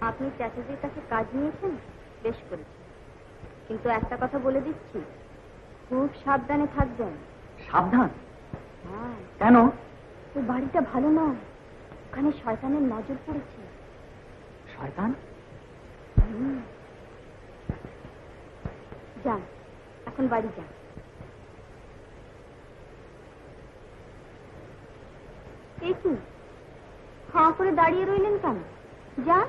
আপনি চাচাজির কাছে কাজ নিয়েছেন? বেশ করেছেন কিন্তু একটা কথা বলে দিচ্ছি খুব সাবধানে থাকবেন। সাবধান? হ্যাঁ। কেন? ওই বাড়িটা ভালো নয় ওখানে শয়তানের নজর পড়েছে। শয়তান? যান এখন বাড়ি যান। এই কি? হাঁ করে দাঁড়িয়ে রইলেন কেন? যান।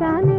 जाने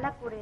la pureza.